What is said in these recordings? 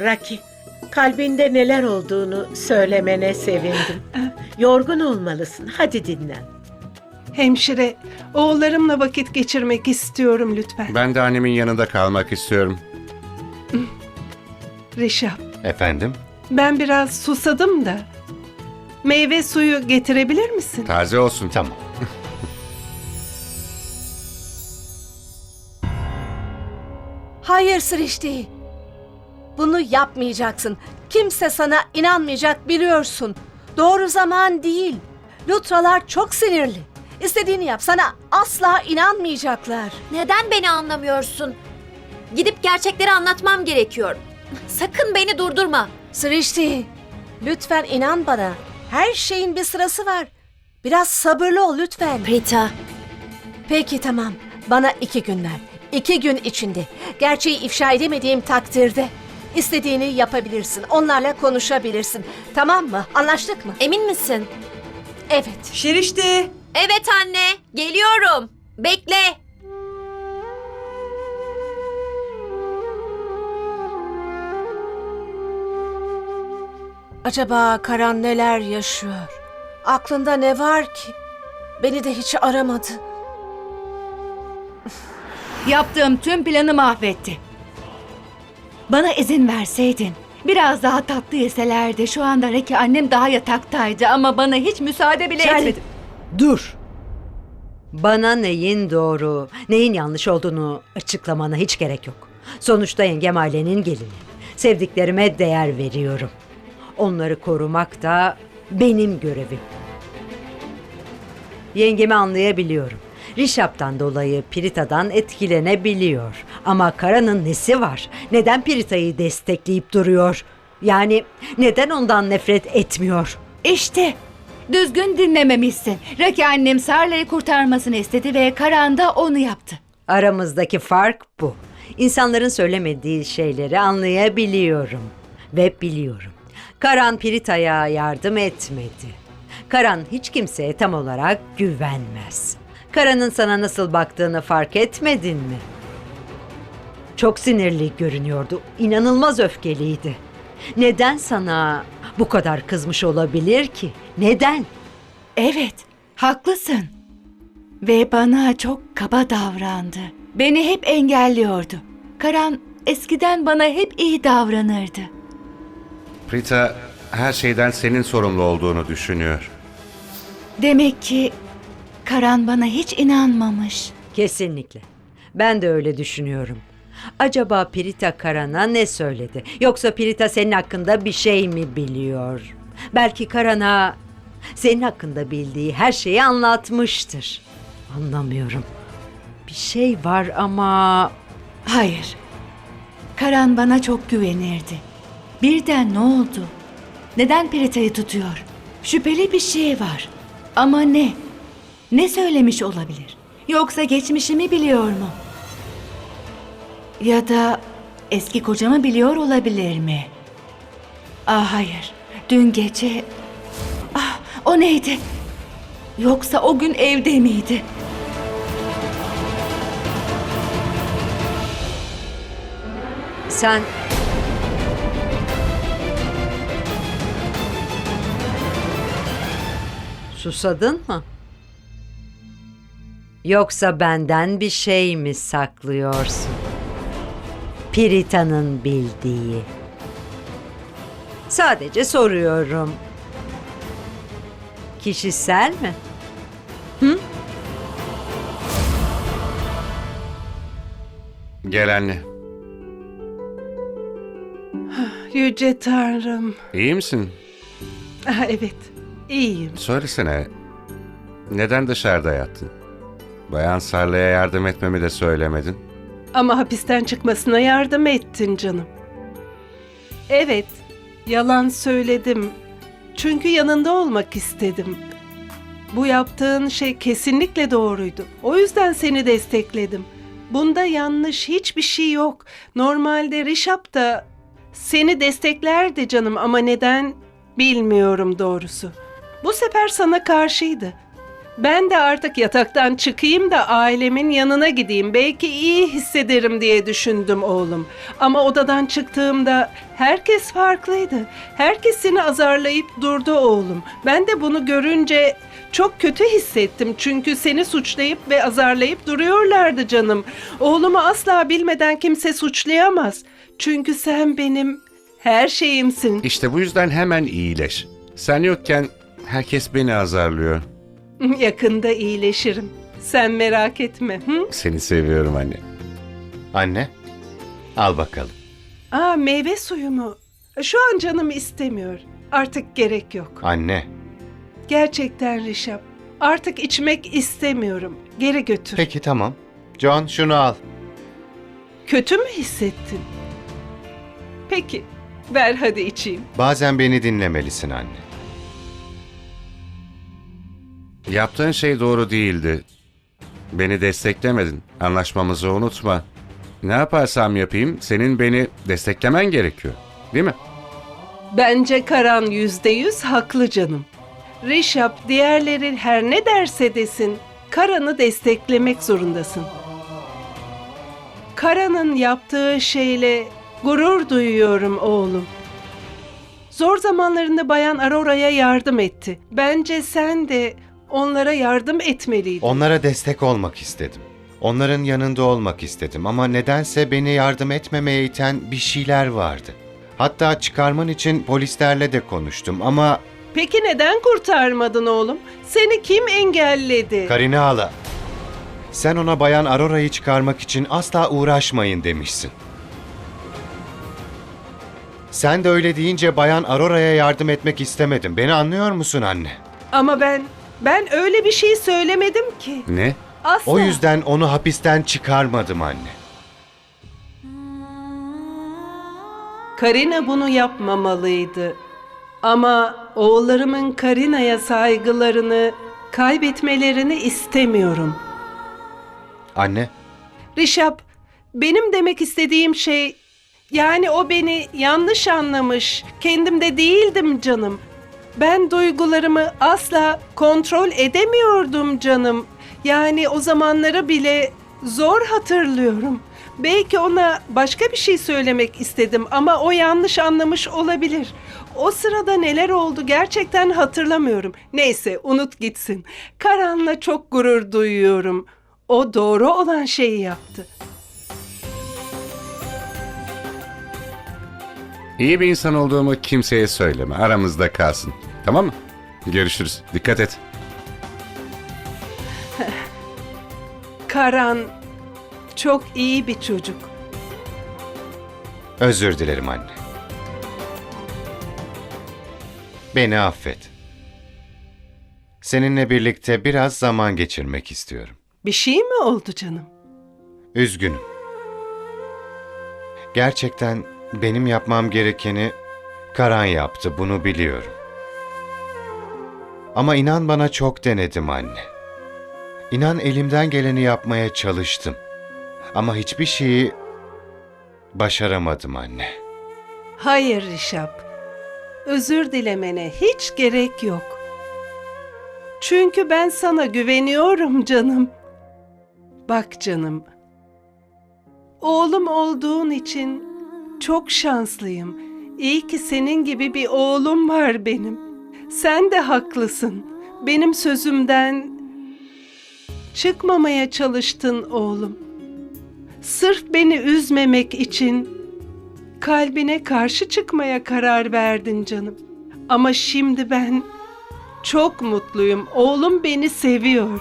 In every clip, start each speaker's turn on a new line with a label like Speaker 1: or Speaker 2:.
Speaker 1: Raki, kalbinde neler olduğunu söylemene sevindim. Yorgun olmalısın. Hadi dinlen.
Speaker 2: Hemşire, oğullarımla vakit geçirmek istiyorum lütfen.
Speaker 3: Ben de annemin yanında kalmak istiyorum.
Speaker 2: Rişap,
Speaker 4: Efendim?
Speaker 2: ben biraz susadım da. Meyve suyu getirebilir misin?
Speaker 3: Taze olsun.
Speaker 4: Tamam.
Speaker 5: Hayır Srişti. Bunu yapmayacaksın. Kimse sana inanmayacak biliyorsun. Doğru zaman değil. Lutralar çok sinirli. İstediğini yap. Sana asla inanmayacaklar.
Speaker 6: Neden beni anlamıyorsun? Gidip gerçekleri anlatmam gerekiyor. Sakın beni durdurma.
Speaker 5: Srişti, lütfen inan bana. Her şeyin bir sırası var. Biraz sabırlı ol lütfen.
Speaker 6: Prita,
Speaker 5: Peki tamam. Bana iki gün ver. İki gün içinde. Gerçeği ifşa edemediğim takdirde istediğini yapabilirsin. Onlarla konuşabilirsin. Tamam mı? Anlaştık mı?
Speaker 6: emin misin?
Speaker 5: Evet.
Speaker 7: Şirişte.
Speaker 6: Evet anne, geliyorum. Bekle.
Speaker 5: Acaba Karan neler yaşıyor? Aklında ne var ki? Beni de hiç aramadı.
Speaker 8: Yaptığım tüm planı mahvetti. Bana izin verseydin, biraz daha tatlı yeselerdi. Şu anda Reki annem daha yataktaydı ama bana hiç müsaade bile
Speaker 9: Charlie,
Speaker 8: etmedi.
Speaker 9: Dur. Bana neyin doğru, neyin yanlış olduğunu açıklamana hiç gerek yok. Sonuçta yengem ailenin gelini. Sevdiklerime değer veriyorum. Onları korumak da benim görevim. Yengemi anlayabiliyorum. Rişap'tan dolayı Pirita'dan etkilenebiliyor. Ama Kara'nın nesi var? Neden Pirita'yı destekleyip duruyor? Yani neden ondan nefret etmiyor?
Speaker 8: İşte düzgün dinlememişsin. Reki annem Sarla'yı kurtarmasını istedi ve Karan da onu yaptı.
Speaker 9: Aramızdaki fark bu. İnsanların söylemediği şeyleri anlayabiliyorum. Ve biliyorum. Karan Pirita'ya yardım etmedi. Karan hiç kimseye tam olarak güvenmez. Karan'ın sana nasıl baktığını fark etmedin mi? Çok sinirli görünüyordu. İnanılmaz öfkeliydi. Neden sana bu kadar kızmış olabilir ki? Neden?
Speaker 8: Evet, haklısın. Ve bana çok kaba davrandı. Beni hep engelliyordu. Karan eskiden bana hep iyi davranırdı.
Speaker 3: Prita her şeyden senin sorumlu olduğunu düşünüyor.
Speaker 8: Demek ki Karan bana hiç inanmamış.
Speaker 9: Kesinlikle. Ben de öyle düşünüyorum. Acaba Pirita Karan'a ne söyledi? Yoksa Pirita senin hakkında bir şey mi biliyor? Belki Karan'a senin hakkında bildiği her şeyi anlatmıştır. Anlamıyorum. Bir şey var ama
Speaker 8: Hayır. Karan bana çok güvenirdi. Birden ne oldu? Neden Perita'yı tutuyor? Şüpheli bir şey var. Ama ne? Ne söylemiş olabilir? Yoksa geçmişimi biliyor mu? Ya da eski kocamı biliyor olabilir mi? Ah hayır. Dün gece... Ah o neydi? Yoksa o gün evde miydi?
Speaker 9: sen Susadın mı? Yoksa benden bir şey mi saklıyorsun? Pirita'nın bildiği. Sadece soruyorum. Kişisel mi?
Speaker 3: Gel anne.
Speaker 2: Yüce Tanrım.
Speaker 3: İyi misin?
Speaker 2: Ah, evet, iyiyim.
Speaker 3: Söylesene. Neden dışarıda yattın? Bayan Sarla'ya yardım etmemi de söylemedin.
Speaker 2: Ama hapisten çıkmasına yardım ettin canım. Evet, yalan söyledim. Çünkü yanında olmak istedim. Bu yaptığın şey kesinlikle doğruydu. O yüzden seni destekledim. Bunda yanlış hiçbir şey yok. Normalde Rişap da seni desteklerdi canım ama neden bilmiyorum doğrusu. Bu sefer sana karşıydı. Ben de artık yataktan çıkayım da ailemin yanına gideyim. Belki iyi hissederim diye düşündüm oğlum. Ama odadan çıktığımda herkes farklıydı. Herkes seni azarlayıp durdu oğlum. Ben de bunu görünce çok kötü hissettim. Çünkü seni suçlayıp ve azarlayıp duruyorlardı canım. Oğlumu asla bilmeden kimse suçlayamaz. Çünkü sen benim her şeyimsin.
Speaker 3: İşte bu yüzden hemen iyileş. Sen yokken herkes beni azarlıyor.
Speaker 2: Yakında iyileşirim. Sen merak etme. Hı?
Speaker 3: Seni seviyorum anne.
Speaker 4: Anne, al bakalım.
Speaker 2: Aa meyve suyu mu? Şu an canım istemiyor. Artık gerek yok.
Speaker 4: Anne,
Speaker 2: Gerçekten Rişap. Artık içmek istemiyorum. Geri götür.
Speaker 4: peki tamam. John şunu al.
Speaker 2: Kötü mü hissettin? Peki. Ver hadi içeyim.
Speaker 4: Bazen beni dinlemelisin anne.
Speaker 3: Yaptığın şey doğru değildi. Beni desteklemedin. Anlaşmamızı unutma. Ne yaparsam yapayım senin beni desteklemen gerekiyor. Değil mi?
Speaker 2: Bence Karan yüzde yüz haklı canım. Rişap diğerleri her ne derse desin Karan'ı desteklemek zorundasın. Karan'ın yaptığı şeyle gurur duyuyorum oğlum. Zor zamanlarında Bayan Aurora'ya yardım etti. Bence sen de onlara yardım etmeliydin.
Speaker 4: Onlara destek olmak istedim. Onların yanında olmak istedim ama nedense beni yardım etmemeye iten bir şeyler vardı. Hatta çıkarman için polislerle de konuştum ama
Speaker 2: Peki neden kurtarmadın oğlum? Seni kim engelledi?
Speaker 4: Karine hala, sen ona Bayan Aurora'yı çıkarmak için asla uğraşmayın demişsin. Sen de öyle deyince Bayan Aurora'ya yardım etmek istemedim. Beni anlıyor musun anne?
Speaker 2: Ama ben ben öyle bir şey söylemedim ki.
Speaker 3: Ne?
Speaker 2: Asla.
Speaker 4: O yüzden onu hapisten çıkarmadım anne.
Speaker 2: Karina bunu yapmamalıydı. Ama oğullarımın Karina'ya saygılarını kaybetmelerini istemiyorum.
Speaker 4: Anne,
Speaker 2: Rişap, benim demek istediğim şey yani o beni yanlış anlamış. Kendimde değildim canım. Ben duygularımı asla kontrol edemiyordum canım. Yani o zamanları bile zor hatırlıyorum. Belki ona başka bir şey söylemek istedim ama o yanlış anlamış olabilir. O sırada neler oldu gerçekten hatırlamıyorum. Neyse unut gitsin. Karan'la çok gurur duyuyorum. O doğru olan şeyi yaptı.
Speaker 3: İyi bir insan olduğumu kimseye söyleme. Aramızda kalsın. Tamam mı? Görüşürüz. Dikkat et.
Speaker 2: Karan çok iyi bir çocuk.
Speaker 4: özür dilerim anne. Beni affet. Seninle birlikte biraz zaman geçirmek istiyorum.
Speaker 2: Bir şey mi oldu canım?
Speaker 4: Üzgünüm. Gerçekten benim yapmam gerekeni Karan yaptı, bunu biliyorum. Ama inan bana çok denedim anne. İnan elimden geleni yapmaya çalıştım. Ama hiçbir şeyi başaramadım anne.
Speaker 2: Hayır Rişap. Özür dilemene hiç gerek yok. Çünkü ben sana güveniyorum canım. Bak canım. Oğlum olduğun için çok şanslıyım. İyi ki senin gibi bir oğlum var benim. Sen de haklısın. Benim sözümden çıkmamaya çalıştın oğlum. Sırf beni üzmemek için kalbine karşı çıkmaya karar verdin canım. Ama şimdi ben çok mutluyum. Oğlum beni seviyor.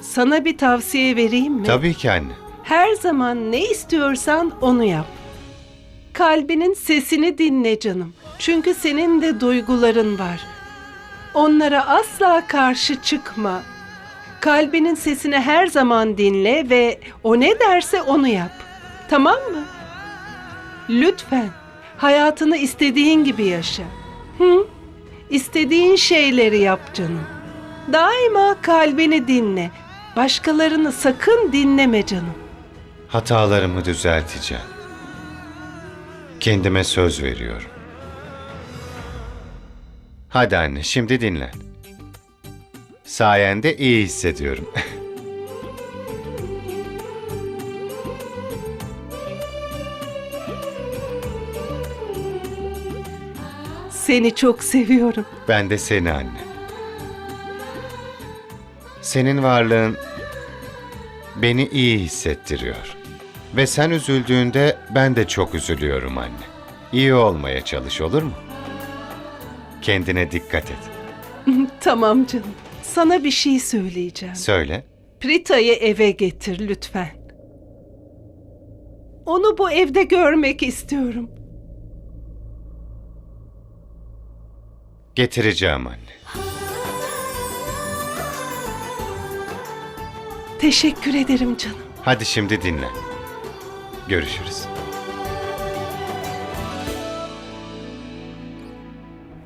Speaker 2: Sana bir tavsiye vereyim mi?
Speaker 4: Tabii ki anne.
Speaker 2: Her zaman ne istiyorsan onu yap. Kalbinin sesini dinle canım. Çünkü senin de duyguların var. Onlara asla karşı çıkma. Kalbinin sesini her zaman dinle ve o ne derse onu yap. Tamam mı? Lütfen hayatını istediğin gibi yaşa. Hı? İstediğin şeyleri yap canım. Daima kalbini dinle. Başkalarını sakın dinleme canım.
Speaker 4: Hatalarımı düzelteceğim. Kendime söz veriyorum. Hadi anne, şimdi dinlen. Sayende iyi hissediyorum.
Speaker 2: Seni çok seviyorum.
Speaker 4: ben de seni anne. Senin varlığın beni iyi hissettiriyor. Ve sen üzüldüğünde ben de çok üzülüyorum anne. İyi olmaya çalış olur mu? Kendine dikkat et.
Speaker 2: Tamam canım. Sana bir şey söyleyeceğim.
Speaker 4: Söyle.
Speaker 2: Prita'yı eve getir lütfen. Onu bu evde görmek istiyorum.
Speaker 4: Getireceğim anne.
Speaker 2: Teşekkür ederim canım.
Speaker 4: Hadi şimdi dinle. Görüşürüz.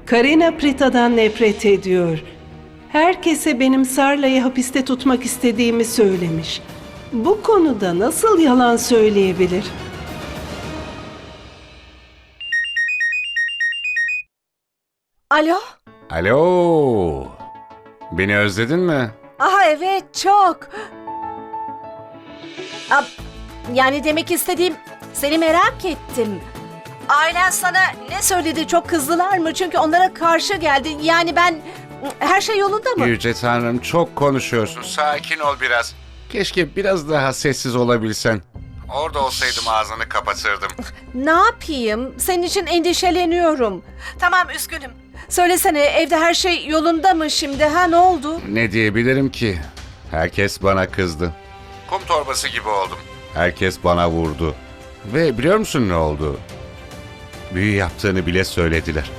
Speaker 2: Karina Prita'dan nefret ediyor. Herkese benim Sarla'yı hapiste tutmak istediğimi söylemiş. Bu konuda nasıl yalan söyleyebilir?
Speaker 5: Alo?
Speaker 3: Alo. Beni özledin mi?
Speaker 5: Aha evet çok. Ab, yani demek istediğim seni merak ettim. Ailen sana ne söyledi çok kızdılar mı? Çünkü onlara karşı geldin. Yani ben her şey yolunda mı?
Speaker 3: Yüce Tanrım çok konuşuyorsun. Sakin ol biraz. Keşke biraz daha sessiz olabilsen. Orada olsaydım ağzını kapatırdım.
Speaker 5: Ne yapayım? Senin için endişeleniyorum. Tamam üzgünüm. Söylesene evde her şey yolunda mı şimdi? Ha ne oldu?
Speaker 3: Ne diyebilirim ki? Herkes bana kızdı. Kum torbası gibi oldum. Herkes bana vurdu. Ve biliyor musun ne oldu? Büyü yaptığını bile söylediler.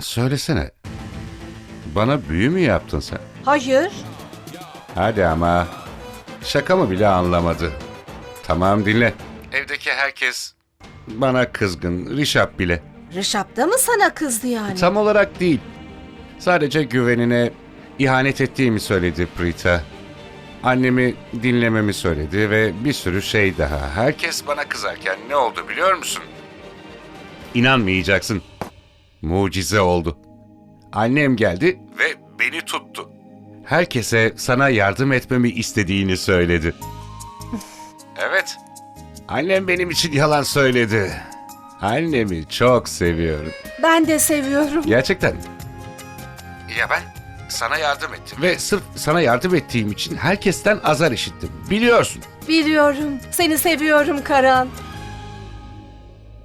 Speaker 3: Söylesene. Bana büyü mü yaptın sen?
Speaker 5: Hayır.
Speaker 3: Hadi ama. Şakamı bile anlamadı. Tamam dinle. Evdeki herkes bana kızgın. Rişap bile.
Speaker 5: Rişap da mı sana kızdı yani?
Speaker 3: Tam olarak değil. Sadece güvenine ihanet ettiğimi söyledi Prita. Annemi dinlememi söyledi ve bir sürü şey daha. Herkes bana kızarken ne oldu biliyor musun? İnanmayacaksın. Mucize oldu. Annem geldi ve beni tuttu. Herkese sana yardım etmemi istediğini söyledi. Evet. Annem benim için yalan söyledi. Annemi çok seviyorum.
Speaker 5: Ben de seviyorum.
Speaker 3: Gerçekten. Ya ben sana yardım ettim ve sırf sana yardım ettiğim için herkesten azar işittim. Biliyorsun.
Speaker 5: Biliyorum. Seni seviyorum Karan.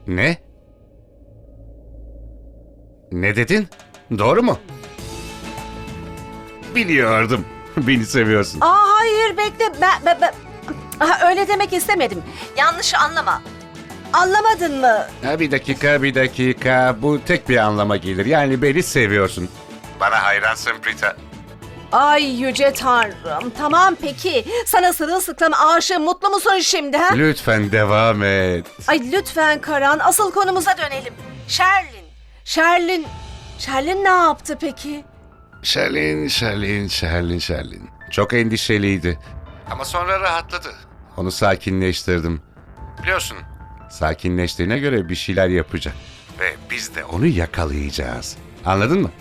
Speaker 3: Ne? Ne dedin? Doğru mu? Biliyordum. Beni seviyorsun.
Speaker 5: Aa hayır bekle. Ben, ben, ben... Aha, öyle demek istemedim. Yanlış anlama. Anlamadın mı?
Speaker 3: Ha, bir dakika, bir dakika. Bu tek bir anlama gelir. Yani beni seviyorsun. Bana hayransın Prita.
Speaker 5: Ay yüce tanrım. Tamam peki. Sana sırılsıklam aşığım. Mutlu musun şimdi ha?
Speaker 3: Lütfen devam et.
Speaker 5: Ay lütfen Karan. Asıl konumuza dönelim. Sherlin. Sherlin. Sherlin ne yaptı peki?
Speaker 3: Şerlin, Şerlin, Şerlin, Şerlin. Çok endişeliydi. Ama sonra rahatladı. Onu sakinleştirdim. Biliyorsun, sakinleştiğine göre bir şeyler yapacak. Ve biz de onu yakalayacağız. Anladın mı?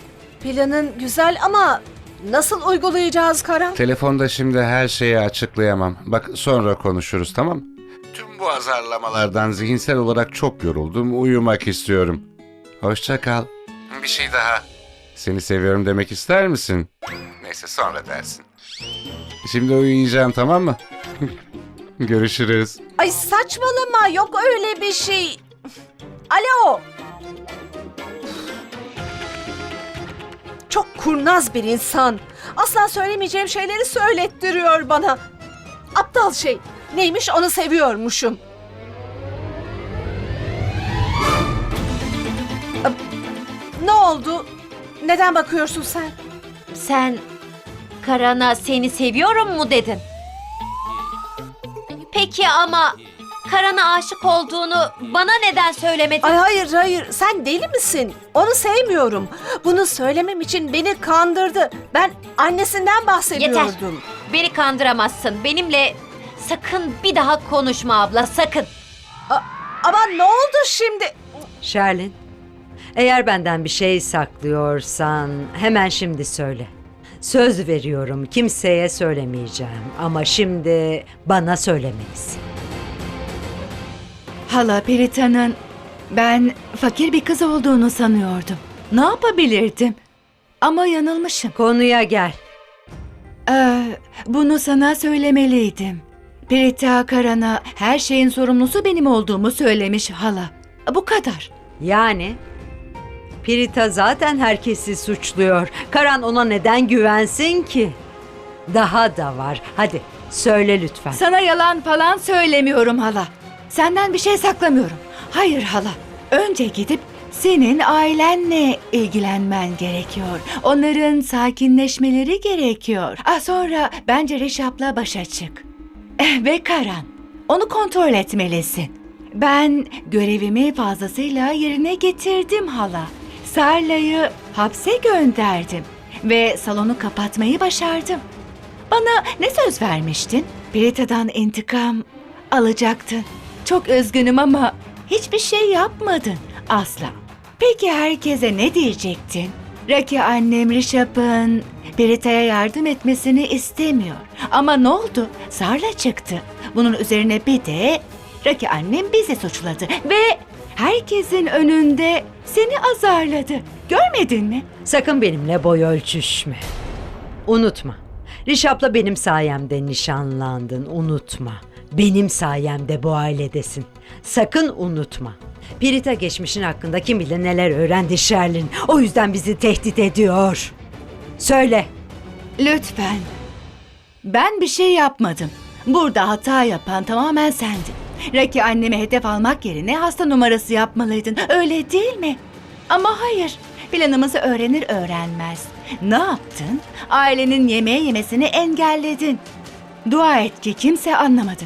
Speaker 5: Planın güzel ama nasıl uygulayacağız Karan?
Speaker 3: Telefonda şimdi her şeyi açıklayamam. Bak sonra konuşuruz tamam mı? Tüm bu azarlamalardan zihinsel olarak çok yoruldum. Uyumak istiyorum. Hoşça kal. Bir şey daha. Seni seviyorum demek ister misin? Neyse sonra dersin. Şimdi uyuyacağım tamam mı? Görüşürüz.
Speaker 5: Ay saçmalama yok öyle bir şey. Alo. Çok kurnaz bir insan. Asla söylemeyeceğim şeyleri söylettiriyor bana. Aptal şey. Neymiş onu seviyormuşum. Ne oldu? Neden bakıyorsun sen?
Speaker 6: Sen Karan'a seni seviyorum mu dedin? Peki ama Karan'a aşık olduğunu bana neden söylemedin?
Speaker 5: Ay hayır hayır sen deli misin? Onu sevmiyorum. Bunu söylemem için beni kandırdı. Ben annesinden bahsediyordum.
Speaker 6: Beni kandıramazsın. Benimle sakın bir daha konuşma abla sakın.
Speaker 5: Ama ne oldu şimdi?
Speaker 9: Sherlin, Eğer benden bir şey saklıyorsan hemen şimdi söyle. Söz veriyorum kimseye söylemeyeceğim ama şimdi bana söylemelisin.
Speaker 8: Hala Perita'nın ben fakir bir kız olduğunu sanıyordum. Ne yapabilirdim? Ama yanılmışım.
Speaker 9: Konuya gel.
Speaker 8: Ee, bunu sana söylemeliydim. Perita Karan'a her şeyin sorumlusu benim olduğumu söylemiş hala. Bu kadar.
Speaker 9: Yani Pirita zaten herkesi suçluyor. Karan ona neden güvensin ki? Daha da var. Hadi söyle lütfen.
Speaker 8: Sana yalan falan söylemiyorum hala. Senden bir şey saklamıyorum. Hayır hala. Önce gidip senin ailenle ilgilenmen gerekiyor. Onların sakinleşmeleri gerekiyor. Ah sonra bence Rişap'la başa çık. Eh, Ve Karan. Onu kontrol etmelisin. Ben görevimi fazlasıyla yerine getirdim hala. Sarla'yı hapse gönderdim ve salonu kapatmayı başardım. Bana ne söz vermiştin? Perita'dan intikam alacaktın. Çok üzgünüm ama hiçbir şey yapmadın asla. Peki herkese ne diyecektin? Raki annem Rişap'ın Perita'ya yardım etmesini istemiyor. Ama ne oldu? Sarla çıktı. Bunun üzerine bir de Raki annem bizi suçladı ve herkesin önünde seni azarladı. Görmedin mi?
Speaker 9: Sakın benimle boy ölçüşme. Unutma. Rişap'la benim sayemde nişanlandın. Unutma. Benim sayemde bu ailedesin. Sakın unutma. Pirita geçmişin hakkında kim bilir neler öğrendi Sherlin. O yüzden bizi tehdit ediyor. Söyle.
Speaker 8: Lütfen. Ben bir şey yapmadım. Burada hata yapan tamamen sendin. Raki annemi hedef almak yerine hasta numarası yapmalıydın. Öyle değil mi? Ama hayır. Planımızı öğrenir öğrenmez. Ne yaptın? Ailenin yemeği yemesini engelledin. Dua et ki kimse anlamadı.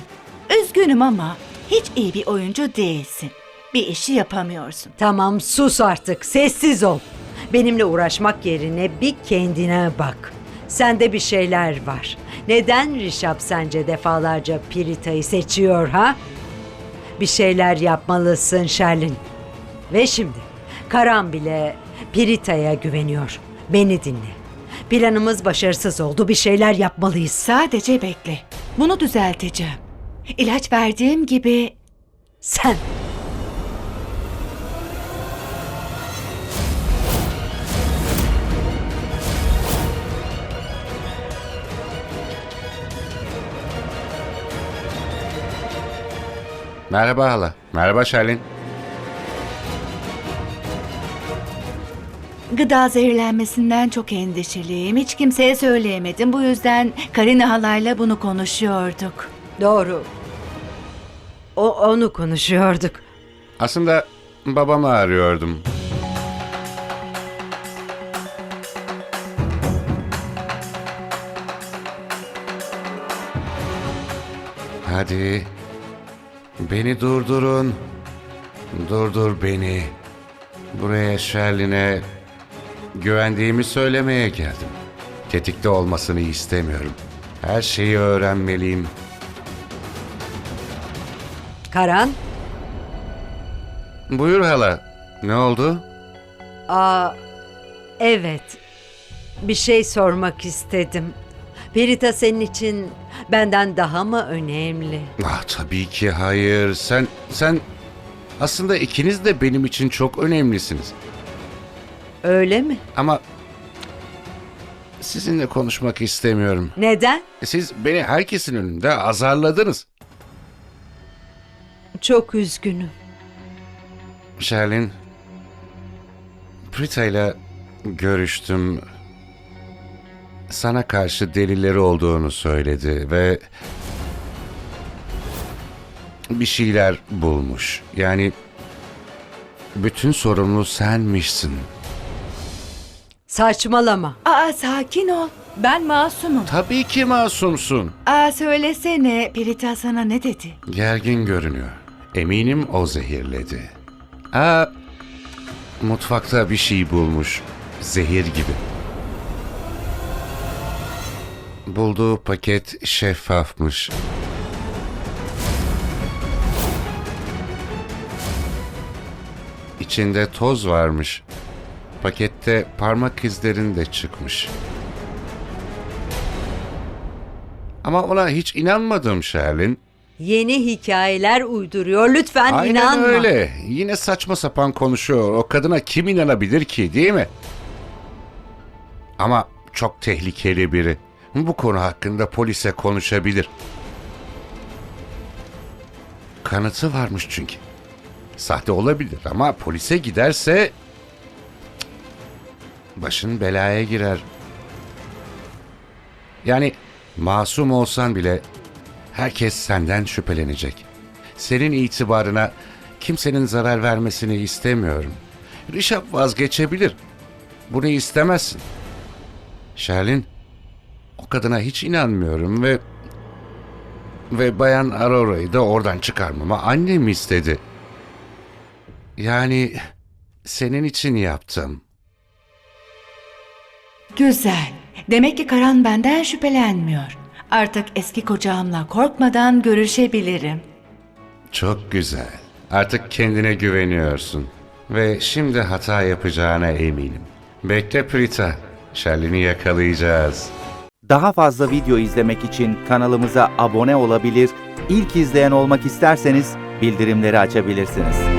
Speaker 8: Üzgünüm ama hiç iyi bir oyuncu değilsin. Bir işi yapamıyorsun.
Speaker 9: Tamam sus artık. Sessiz ol. Benimle uğraşmak yerine bir kendine bak. Sende bir şeyler var. Neden Rişap sence defalarca Pirita'yı seçiyor ha? Bir şeyler yapmalısın Sherlin. Ve şimdi Karan bile Pirita'ya güveniyor. Beni dinle. Planımız başarısız oldu. Bir şeyler yapmalıyız.
Speaker 8: Sadece bekle. Bunu düzelteceğim. İlaç verdiğim gibi
Speaker 9: Sen
Speaker 3: Merhaba hala. Merhaba Şerlin.
Speaker 8: Gıda zehirlenmesinden çok endişeliyim. Hiç kimseye söyleyemedim. Bu yüzden Karina halayla bunu konuşuyorduk.
Speaker 9: doğru. O onu konuşuyorduk.
Speaker 3: Aslında babamı arıyordum. Hadi. Beni durdurun. Durdur beni. Buraya Şerlin'e güvendiğimi söylemeye geldim. Tetikte olmasını istemiyorum. Her şeyi öğrenmeliyim.
Speaker 9: Karan,
Speaker 3: Buyur hala. Ne oldu?
Speaker 9: aa evet. Bir şey sormak istedim. Perita senin için benden daha mı önemli?
Speaker 3: Ah tabii ki hayır. Sen sen aslında ikiniz de benim için çok önemlisiniz.
Speaker 9: Öyle mi?
Speaker 3: Ama sizinle konuşmak istemiyorum.
Speaker 9: Neden?
Speaker 3: Siz beni herkesin önünde azarladınız.
Speaker 9: Çok üzgünüm.
Speaker 3: Sherlin, Prita ile görüştüm. Sana karşı delilleri olduğunu söyledi ve bir şeyler bulmuş. Yani bütün sorumlu senmişsin.
Speaker 9: Saçmalama.
Speaker 8: Aa sakin ol. Ben masumum.
Speaker 3: Tabii ki masumsun.
Speaker 8: Aa söylesene Perita sana ne dedi?
Speaker 3: Gergin görünüyor. Eminim o zehirledi. Aa, mutfakta bir şey bulmuş. Zehir gibi. Bulduğu paket şeffafmış. İçinde toz varmış. Pakette parmak izlerin de çıkmış. Ama ona hiç inanmadım Sherlin.
Speaker 9: Yeni hikayeler uyduruyor. Lütfen
Speaker 3: Aynen
Speaker 9: inanma.
Speaker 3: öyle. Yine saçma sapan konuşuyor. O kadına kim inanabilir ki değil mi? Ama çok tehlikeli biri. Bu konu hakkında polise konuşabilir. Kanıtı varmış çünkü. Sahte olabilir ama polise giderse başın belaya girer. Yani masum olsan bile herkes senden şüphelenecek. Senin itibarına kimsenin zarar vermesini istemiyorum. Rişap vazgeçebilir. Bunu istemezsin. Sherlin, o kadına hiç inanmıyorum ve ve Bayan Aurora'yı da oradan çıkarmama annem istedi. Yani senin için yaptım.
Speaker 8: Güzel. Demek ki Karan benden şüphelenmiyor. Artık eski kocamla korkmadan görüşebilirim.
Speaker 3: Çok güzel. Artık kendine güveniyorsun. Ve şimdi hata yapacağına eminim. Bekle Prita. Sherlin'i yakalayacağız.
Speaker 7: Daha fazla video izlemek için kanalımıza abone olabilir, ilk izleyen olmak isterseniz bildirimleri açabilirsiniz.